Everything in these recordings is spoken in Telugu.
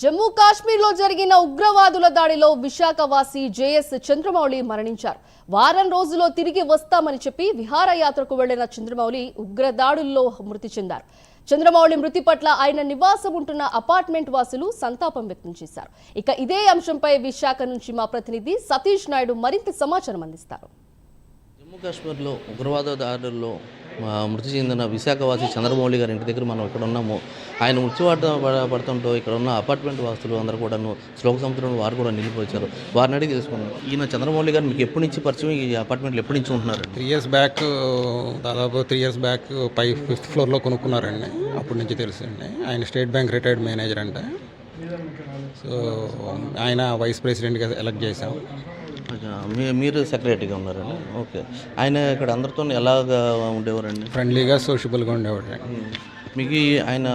జమ్మూ కాశ్మీర్లో జరిగిన ఉగ్రవాదుల దాడిలో విశాఖవాసి జేఎస్ చంద్రమౌళి మరణించారు. వారం రోజుల్లో తిరిగి వస్తామని చెప్పి విహారయాత్రకు వెళ్ళిన చంద్రమౌళి ఉగ్రదాడుల్లో మృతి చెందారు. చంద్రమౌళి మృతి పట్ల ఆయన నివాసం ఉంటున్న అపార్ట్మెంట్ వాసులు సంతాపం వ్యక్తం చేశారు. ఇక ఇదే అంశంపై విశాఖ నుంచి మా ప్రతినిధి సతీష్ నాయుడు మరింత సమాచారం అందిస్తారు. జమ్మూ కాశ్మీర్లో ఉగ్రవాద దారుల్లో మృతి చెందిన విశాఖవాసి చంద్రమౌళి గారి ఇంటి దగ్గర మనం ఇక్కడ ఉన్నాము. ఆయన మృత్యువార్త పడ పడుతుంటూ ఇక్కడ ఉన్న అపార్ట్మెంట్ వాసులు అందరూ కూడాను శ్లోక సముద్రంలో వారు కూడా నిలిపోయారు వారిని అడిగి తెలుసుకున్నాం ఈయన చంద్రమౌళి గారు మీకు ఎప్పటి నుంచి పరిచయం? ఈ అపార్ట్మెంట్లు ఎప్పటి నుంచి ఉంటున్నారు? త్రీ ఇయర్స్ బ్యాక్ దాదాపు త్రీ ఇయర్స్ బ్యాక్ పై ఫిఫ్త్ ఫ్లోర్లో కొనుక్కున్నారండి. అప్పటి నుంచి తెలుసండి. ఆయన స్టేట్ బ్యాంక్ రిటైర్డ్ మేనేజర్ అంట. సో ఆయన వైస్ ప్రెసిడెంట్గా ఎలక్ట్ చేశాం. మీరు సెక్రటరీగా ఉన్నారండి? ఓకే. ఆయన ఇక్కడ అందరితో ఎలాగా ఉండేవారండి? ఫ్రెండ్లీగా సోషబుల్గా ఉండేవాడు మీకు ఆయన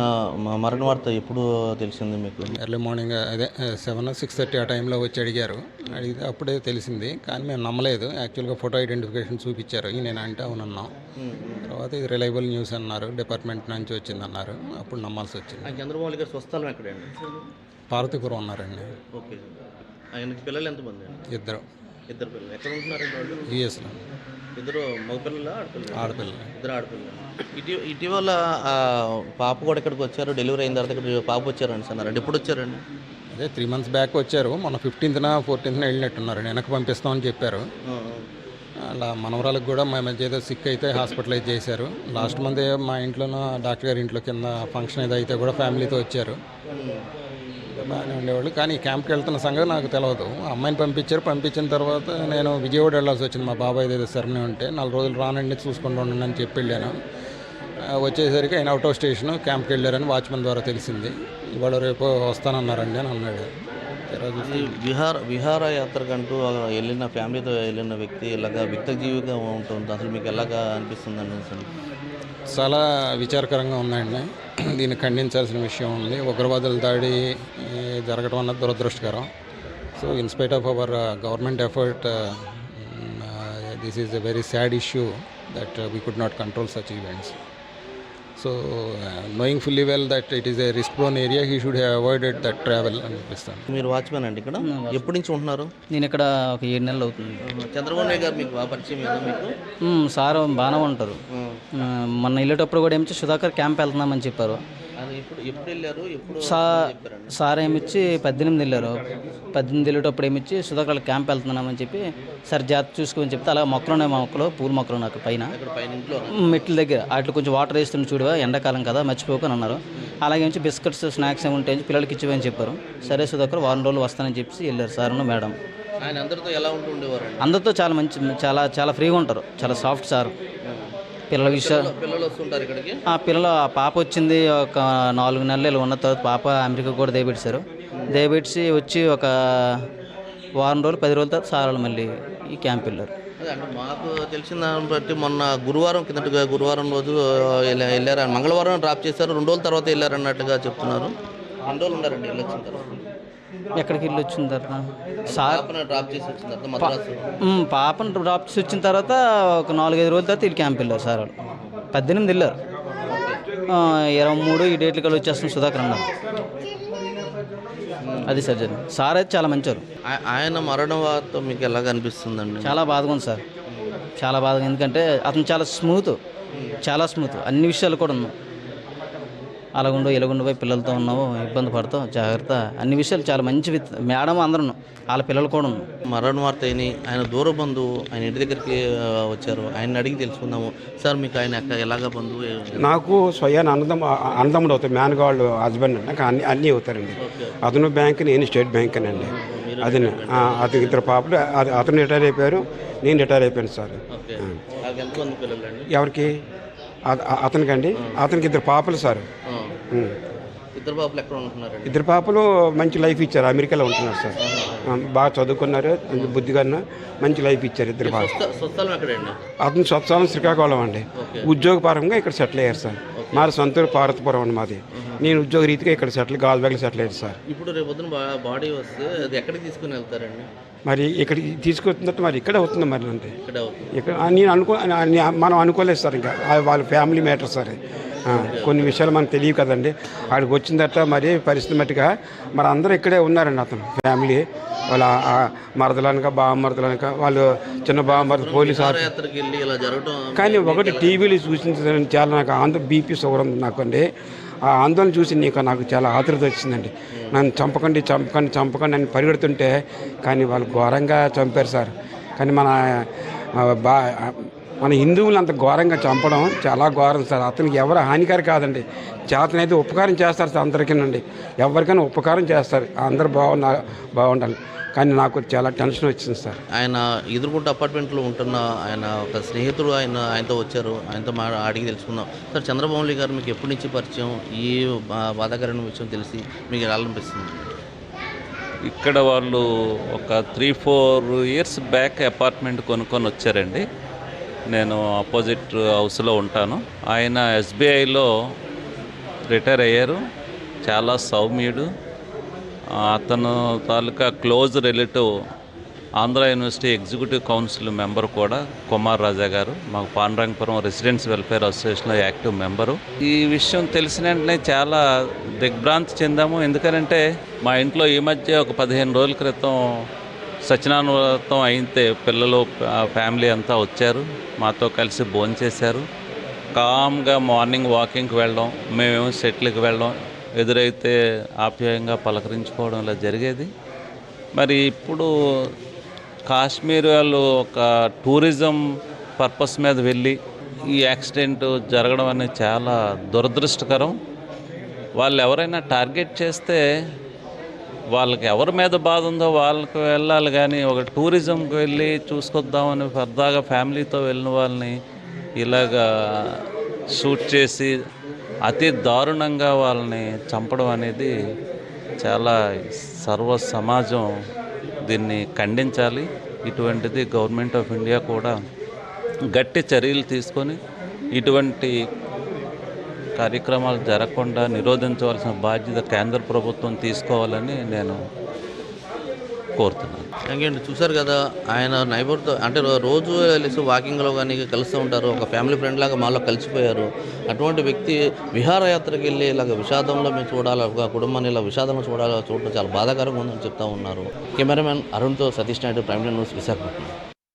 మరణ వార్త ఎప్పుడు తెలిసింది మీకు? ఎర్లీ మార్నింగ్ అదే సెవెన్ సిక్స్ థర్టీ ఆ టైంలో వచ్చి అడిగారు. అడిగితే అప్పుడే తెలిసింది. కానీ మేము నమ్మలేదు. యాక్చువల్గా ఫోటో ఐడెంటిఫికేషన్ చూపించారు. ఈ నేను అంటే అవునన్నాం తర్వాత ఇది రిలయబుల్ న్యూస్ అన్నారు. డిపార్ట్మెంట్ నుంచి వచ్చిందన్నారు అప్పుడు నమ్మాల్సి వచ్చింది. చంద్రమౌళి గారి స్వస్థలం ఎక్కడండి? పార్వతీపురం ఉన్నారండి. ఓకే. ఆయనకి పిల్లలు ఎంతమంది అండి? ఇద్దరు. ఇద్దరు పిల్లలు. ఎక్కడ ఉంటున్నారండి వాళ్ళు? యుఎస్లో. ఇద్దరు మగపిల్లల ఆడపిల్లల? ఆడపిల్లలు. ఇద్దరు ఆడపిల్లలు. ఇటీ ఇటీవల పాప కూడా ఇక్కడికి వచ్చారు డెలివరీ అయిన తర్వాత ఇక్కడ పాప వచ్చారండి సార్ అంటే ఎప్పుడు వచ్చారండి? అదే త్రీ మంత్స్ బ్యాక్ వచ్చారు మొన్న ఫిఫ్టీన్త్న ఫోర్టీన్త్న వెళ్ళినట్టున్నారు. వెనక్కి పంపిస్తామని చెప్పారు. అలా మనవరాలకు కూడా మా మధ్య ఏదో సిక్ అయితే హాస్పిటలైజ్ చేశారు. లాస్ట్ మంత్ మా ఇంట్లోనూ డాక్టర్ గారి ఇంట్లో కింద ఫంక్షన్ ఏదో అయితే కూడా ఫ్యామిలీతో వచ్చారు. బాగానే ఉండేవాళ్ళు. కానీ క్యాంప్కి వెళ్తున్న సంగతి నాకు తెలియదు అమ్మాయిని పంపించారు. పంపించిన తర్వాత నేను విజయవాడ వెళ్ళాల్సి వచ్చింది. మా బాబాయ్ ఏదో సెరమనీ ఉంటే నాలుగు రోజులు రానండి చూసుకుంటూ ఉండండి అని చెప్పి వెళ్ళాను. వచ్చేసరికి ఆయన అవుట్ ఆఫ్ స్టేషన్ క్యాంప్కి వెళ్ళారని వాచ్మెన్ ద్వారా తెలిసింది. ఇవాళ రేపు వస్తానన్నారండి అని అన్నాడు. విహార విహార యాత్రకంటూ ఆ వెళ్ళిన ఫ్యామిలీతో వెళ్ళిన వ్యక్తి ఇలాగా వ్యక్తి జీవిగా ఉంటుంది? అసలు మీకు ఎలాగా అనిపిస్తుంది అసలు? చాలా విచారకరంగా ఉందండి దీన్ని ఖండించాల్సిన విషయం ఉంది. ఉగ్రవాదుల దాడి జరగడం అన్నది దురదృష్టకరం. So in spite of our government effort this is a very sad issue that we could not control such events so knowing fully well that it is a risk prone area he should have avoided that travel అనిపిస్తాను మీరు వాచ్మెన్ అండి ఇక్కడ. ఎప్పటి నుంచి ఉంటున్నారు? నేను ఇక్కడ ఒక ఏడు నెలలు అవుతుంది. చంద్రబాబు గారు మీకు బాగా పరిచయం మీకు? సార్ బాగానే ఉంటారు. మొన్న వెళ్ళేటప్పుడు కూడా ఏమిచ్చి సుధాకర్ క్యాంప్ వెళ్తున్నామని చెప్పారు. సా సార్ ఏమిచ్చి పద్దెనిమిది వెళ్ళారు. పద్దెనిమిది వెళ్ళేటప్పుడు ఏమిచ్చి సుధాకర్ క్యాంప్ వెళ్తున్నామని చెప్పి సార్ జాగ్రత్త చూసుకోమని చెప్తే అలా మొక్కలు ఉన్నాయి మా మొక్కలు పూల మొక్కలు ఉన్నాయి అక్కడ పైన. మెట్ల దగ్గర. వాటిలో కొంచెం వాటర్ వేస్తుండే చూడవా ఎండాకాలం కదా మర్చిపోకని అన్నారు. అలాగే నుంచి బిస్కెట్స్ స్నాక్స్ ఏమి ఉంటాయని పిల్లలకి ఇచ్చివని చెప్పారు. సరే సుధాకర్ వారం రోజులు వస్తానని చెప్పి వెళ్ళారు సార్ మేడం. ఆయన అందరితో ఎలా ఉంటూ ఉండేవారండి? అందరితో చాలా మంచి చాలా చాలా ఫ్రీగా ఉంటారు. చాలా సాఫ్ట్ సార్. పిల్లల విషయాలు పిల్లలు వస్తుంటారు ఇక్కడికి? ఆ పిల్లలు ఆ పాప వచ్చింది ఒక నాలుగు నెలలు ఇలా ఉన్న తర్వాత పాప అమెరికా కూడా దయపెట్టారు దయపెట్టి వచ్చి ఒక వారం రోజులు పది రోజుల తర్వాత సార్ వాళ్ళు మళ్ళీ ఈ క్యాంప్ వెళ్ళారు. మాకు తెలిసిన దాన్ని బట్టి మొన్న గురువారం కిందటగా గురువారం రోజు వెళ్ళా- వెళ్ళారు. మంగళవారం డ్రాప్ చేశారు. రెండు రోజుల తర్వాత వెళ్ళారు అన్నట్టుగా చెప్తున్నారు. రెండు రోజులు ఉన్నారండి వెళ్ళి వచ్చిన తర్వాత. ఎక్కడికి వెళ్ళి వచ్చిన తర్వాత? సార్? పాపను డ్రాప్ చేసి వచ్చిన తర్వాత ఒక నాలుగైదు రోజుల తర్వాత వీళ్ళు క్యాంప్ వెళ్ళారు సార్ వాళ్ళు. పద్దెనిమిది వెళ్ళారు. ఇరవై మూడు ఈ డేట్లకి వచ్చేస్తాం సుధాకర్ అన్నారు అది సార్ జరిగింది. సార్ అయితే చాలా మంచివారు ఆయన మరణం వార్త మీకు ఎలాగ అనిపిస్తుందండి? చాలా బాధగా ఉంది సార్. చాలా బాధగా ఎందుకంటే అతను చాలా స్మూత్. చాలా స్మూత్. అన్ని విషయాలు కూడా ఉన్నాం. అలాగుండో ఇలాగుండో పోయి పిల్లలతో ఉన్నావు ఇబ్బంది పడతావు జాగ్రత్త. అన్ని విషయాలు చాలా మంచి విత్ మేడం అందరూ. వాళ్ళ పిల్లలు కూడా ఉన్నాం మరణ వార్త అయినాయి ఆయన దూర బంధువు ఆయన ఇంటి దగ్గరికి వచ్చారు. ఆయన అడిగి తెలుసుకుందాము. సార్ మీకు ఆయన ఎక్క- ఎలాగ బంధువు? నాకు స్వయాన అన్నదం అన్నదమ్ముడు అవుతారు మేనగాళ్ళు హస్బెండ్ నాకు అన్ని అన్నీ అవుతారండి. అతను బ్యాంక్ నేను స్టేట్ బ్యాంక్ అండి. అది అతనికి ఇద్దరు పాపలు. అది- అతను రిటైర్ అయిపోయారు. నేను రిటైర్ అయిపోయాను సార్. ఎవరికి? అతనికండి. అతనికి ఇద్దరు పాపలు సార్. ఇద్దరు బాబులు ఎక్కడ ఉంటున్నారండి? ఇద్దరు పాపలు మంచి లైఫ్ ఇచ్చారు. అమెరికాలో ఉంటున్నారు సార్. బాగా చదువుకున్నారు. బుద్ధిగా మంచి లైఫ్ ఇచ్చారు ఇద్దరు పాపలు అతను స్వచ్ఛాలం శ్రీకాకుళం అండి. ఉద్యోగపరంగా ఇక్కడ సెటిల్ అయ్యారు సార్. మాది సొంతూరు పార్వతపురం అండి మాది. నేను ఉద్యోగ రీతిగా ఇక్కడ సెటిల్ గాల్బ్యాగ్లో సెటిల్ అయ్యాను సార్. ఇప్పుడు రేపు పొద్దున బా- బాడీ వస్తే అది ఎక్కడికి తీసుకుని వెళ్తారండి? మరి ఇక్కడ తీసుకొస్తున్నట్టు మరి ఇక్కడ అవుతుంది మరి అంటే ఇక్కడ నేను అనుకో మనం అనుకోలేదు సార్ ఇంకా. వాళ్ళ ఫ్యామిలీ మ్యాటర్ సార్ కొన్ని విషయాలు మనకు తెలియదు కదండి. ఆడికి వచ్చిన తర్వాత మరి పరిస్థితి మట్టుగా మరి అందరూ ఇక్కడే ఉన్నారండి అతను ఫ్యామిలీ. వాళ్ళ మరదలనక బావమరదలనక వాళ్ళు చిన్న బావమరద పోలీసు కానీ ఒకటి టీవీలో చూసిన చాలా నాకు ఆంధ్ర బీపీ షుగర్ ఉంది నాకు అండి. ఆ ఆందోళన చూసి నీకు నాకు చాలా ఆతృత వచ్చిందండి. నన్ను చంపకండి చంపకండి చంపకండి అని పరిగెడుతుంటే కానీ వాళ్ళు ఘోరంగా చంపారు సార్. కానీ మన బా మన హిందువులు అంత ఘోరంగా చంపడం చాలా ఘోరం సార్. అతనికి ఎవరు హానికరం కాదండి. చేతనైతే ఉపకారం చేస్తారు సార్ అందరికీనండి. ఎవరికైనా ఉపకారం చేస్తారు. అందరూ బాగున్నా బాగుండాలి. కానీ నాకు చాలా టెన్షన్ వచ్చింది సార్. ఆయన ఎదురుకుంట అపార్ట్మెంట్లో ఉంటున్న ఆయన ఒక స్నేహితుడు ఆయన ఆయనతో వచ్చారు. ఆయనతో మా అడిగి తెలుసుకుందాం. సార్ చంద్రబాబు గారు మీకు ఎప్పటి నుంచి పరిచయం? ఈ బాధాకరమైన విషయం తెలిసి మీకు ఎలా అనిపిస్తుంది? ఇక్కడ వాళ్ళు ఒక three four years back apartment కొనుక్కొని వచ్చారండి. నేను ఆపోజిట్ హౌస్లో ఉంటాను. ఆయన ఎస్బీఐలో రిటైర్ అయ్యారు. చాలా సౌమ్యుడు. అతను తాలూకా close relative Andhra university executive council member కూడా కుమార్ రాజా గారు. మాకు పాండరంగపురం రెసిడెన్స్ వెల్ఫేర్ అసోసియేషన్లో యాక్టివ్ మెంబరు. ఈ విషయం తెలిసిన వెంటనే చాలా దిగ్భ్రాంతి చెందాము. ఎందుకనంటే మా ఇంట్లో ఈ మధ్య ఒక పదిహేను రోజుల క్రితం సత్యనారాయణ అయితే పిల్లలు ఫ్యామిలీ అంతా వచ్చారు. మాతో కలిసి భోంచేశారు కామ్గా మార్నింగ్ వాకింగ్కి వెళ్ళడం మేమేమో సెటిల్కి వెళ్ళడం ఎదురైతే ఆప్యాయంగా పలకరించుకోవడం ఇలా జరిగేది. మరి ఇప్పుడు కాశ్మీర్ వాళ్ళు ఒక టూరిజం పర్పస్ మీద వెళ్ళి ఈ యాక్సిడెంట్ జరగడం అనేది చాలా దురదృష్టకరం. వాళ్ళు ఎవరైనా టార్గెట్ చేస్తే వాళ్ళకి ఎవరి మీద బాధ ఉందో వాళ్ళకి వెళ్ళాలి కానీ ఒక టూరిజంకి వెళ్ళి చూసుకొద్దామని సరదాగా ఫ్యామిలీతో వెళ్ళిన వాళ్ళని ఇలాగా షూట్ చేసి అతి దారుణంగా వాళ్ళని చంపడం అనేది చాలా సర్వ సమాజం దీన్ని ఖండించాలి. ఇటువంటిది గవర్నమెంట్ ఆఫ్ ఇండియా కూడా గట్టి చర్యలు తీసుకొని ఇటువంటి కార్యక్రమాలు జరగకుండా నిరోధించవలసిన బాధ్యత కేంద్ర ప్రభుత్వం తీసుకోవాలని నేను కోరుతున్నాను. ఇంకేంటి చూసారు కదా ఆయన నైబర్తో అంటే రోజు వెళ్ళేసి వాకింగ్లో కానీ కలుస్తూ ఉంటారు. ఒక ఫ్యామిలీ ఫ్రెండ్ లాగా మాలో కలిసిపోయారు. అటువంటి వ్యక్తి విహారయాత్రకి వెళ్ళి ఇలాగ విషాదంలో మేము చూడాలి ఒక కుటుంబాన్ని ఇలా విషాదంలో చూడాలి చూడడం చాలా బాధాకరంగా ఉందని చెప్తా ఉన్నారు. కెమెరామెన్ అరుణ్తో సతీష్ నాయుడు ప్రైమ్ న్యూస్ విశాఖపట్నం.